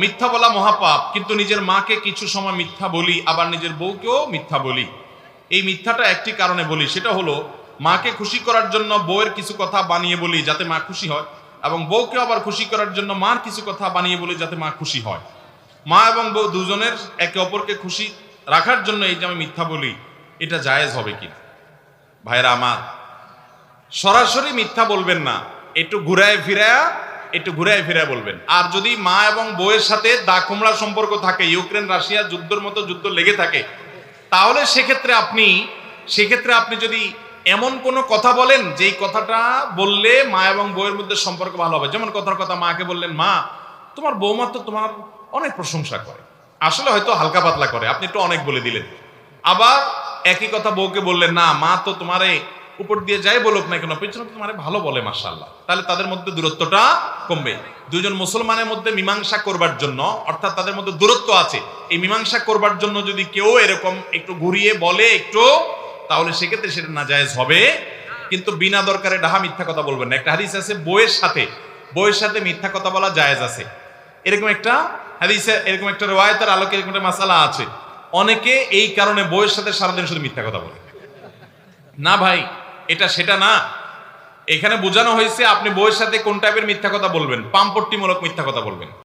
মিথ্যা বলা মহাপাপ, কিন্তু নিজের মাকে কিছু সময় মিথ্যা বলি, আবার নিজের বউকেও মিথ্যা বলি। এই মিথ্যাটা একটি কারণে বলি, সেটা হলো মাকে খুশি করার জন্য বউয়ের কিছু কথা বানিয়ে বলি যাতে মা খুশি হয়, এবং বউকে আবার খুশি করার জন্য মার কিছু কথা বানিয়ে বলি যাতে মা খুশি হয়। মা এবং বউ দুজনের একে অপরকে খুশি রাখার জন্য এই যে আমি মিথ্যা বলি, এটা জায়েজ হবে কি ভাইরা আমার, সরাসরি মিথ্যা বলবেন না, একটু ঘুরায় ফিরায়া একটু ঘুরায় ফিরায় বলবেন। আর যদি মা এবং বউয়ের সাথে দা কুমড়া সম্পর্ক থাকে, ইউক্রেন, রাশিয়া যুদ্ধের মতো যুদ্ধ লেগে থাকে, তাহলে সেক্ষেত্রে আপনি সেক্ষেত্রে আপনি যদি এমন কোনো কথা বলেন, যেই কথাটা বললে মা এবং বউয়ের মধ্যে সম্পর্ক ভালো হবে। যেমন কথার কথা মাকে বললেন, মা, তোমার বৌমা তো তোমার অনেক প্রশংসা করে। আসলে হয়তো হালকা পাতলা করে। আপনি একটু অনেক বলে দিলেন। আবার একই কথা বউকে বললেন, না, মা তো তোমারে উপর দিয়ে যাই বলুক না কেন, পেছনে তো তোমারে ভালো বলে মার্শাল্লাহ তাহলে তাদের মধ্যে দূরত্বটা কমবে। দুজন মুসলমানের মধ্যে মীমাংসা করবার জন্য, অর্থাৎ তাদের মধ্যে দূরত্ব আছে, এই মীমাংসা করবার জন্য যদি কেউ এরকম একটু ঘুরিয়ে বলে একটু, তাহলে সেক্ষেত্রে সেটা নাজায়েজ হবে। কিন্তু বিনা দরকারে ডাহা মিথ্যা কথা বলবেন না। একটা হাদিস আছে, বইয়ের সাথে বইয়ের সাথে মিথ্যা কথা বলা জায়েজ আছে। এরকম একটা হাদিসে, এরকম একটা রওয়ায়তের আলোকে এরকম একটা মাসালা আছে। অনেকে এই কারণে বইয়ের সাথে সারাদিন শুধু মিথ্যা কথা বলে। না ভাই এটা সেটা না। এখানে বোঝানো হয়েছে আপনি বইয়ের সাথে কোন টাইপের মিথ্যা কথা বলবেন। পাম্পট্টিমূলক মিথ্যা কথা বলবেন।